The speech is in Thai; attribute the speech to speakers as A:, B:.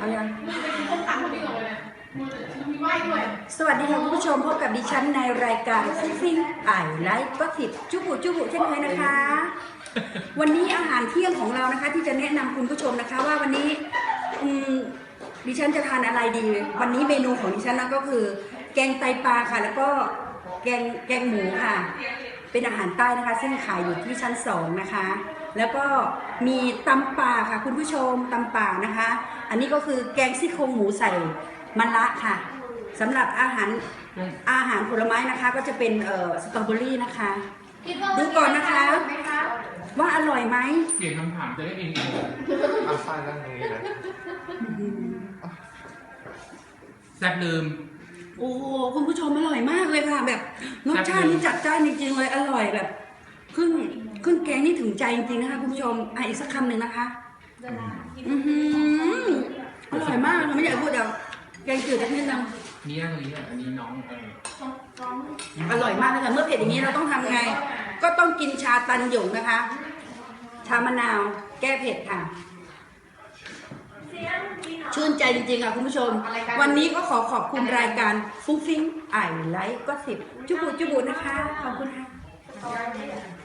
A: เอายัง
B: พบกันคนเดียวเลยมือมีไหวด้วย
A: สวัสดีค่ะคุณผู้ชมพบกับดิฉันในรายการฟิงฟิงไอไลฟ์ก็ติดจุบุจุบุเช่นเคยนะคะ วันนี้อาหารเที่ยงของเรานะคะ ที่จะแนะนำคุณผู้ชมนะคะ ว่าวันนี้อืมดิฉันจะทานอะไรดี วันนี้เมนูของดิฉันนั่นก็คือ แกงไตปลาค่ะ แล้วก็แกงแกงหมูค่ะ เป็นอาหารใต้นะคะ ซึ่งขายอยู่ที่ชั้นสองนะคะ แล้วก็มีตำป่าค่ะ คุณผู้ชมตำป่านะคะ อันนี้ก็คือแกงซี่โครงหมูใส่มะระค่ะสำหรับอาหารอาหารผลไม้นะคะ ก็จะเป็นเอ่อสตรอเบอรี่นะคะ
B: คิดว่า
A: ดูก่อนนะคะ
B: ไหมคะ
A: ว่าอร่อยไหม
C: เปลี่ยนคำถามจะได้เอง
D: เอาไฟนั่งตรงนี้นะ
C: แซ่บลืม
A: โอ้โหคุณผู้ชมอร่อยมากเลยค่ะ แบบรสชาตินี่จัดจ้านจริงๆเลยอร่อยแบบเครื่องเครื่องแกงนี่ถึงใจจริงๆนะคะคุณผู้ชมอะอีกสักคำหนึ่งนะคะ
B: เวลากิน
A: อือหืออร่อยมากเราไม่อยากพูดเดี๋ยวแกงจืดจะนิดนึง
C: นี่ยากเลยอะอันนี้น้องเออ
B: ฟ้อง
A: อร่อยมากเลยค่ะเมื่อเผ็ดอย่างนี้เราต้องทำไง ก็ต้องกินชาตันหยงนะคะ ชามะนาวแก้เผ็ดค่ะ ชื่นใจจริงๆค่ะคุณผู้ชม วันนี้ก็ขอขอบคุณรายการฟุ้งฟิ้งไอไลฟ์ก็สิบจุบุจุบุนะคะ ขอบคุณค่ะ
B: เอาไว้ไม่ได้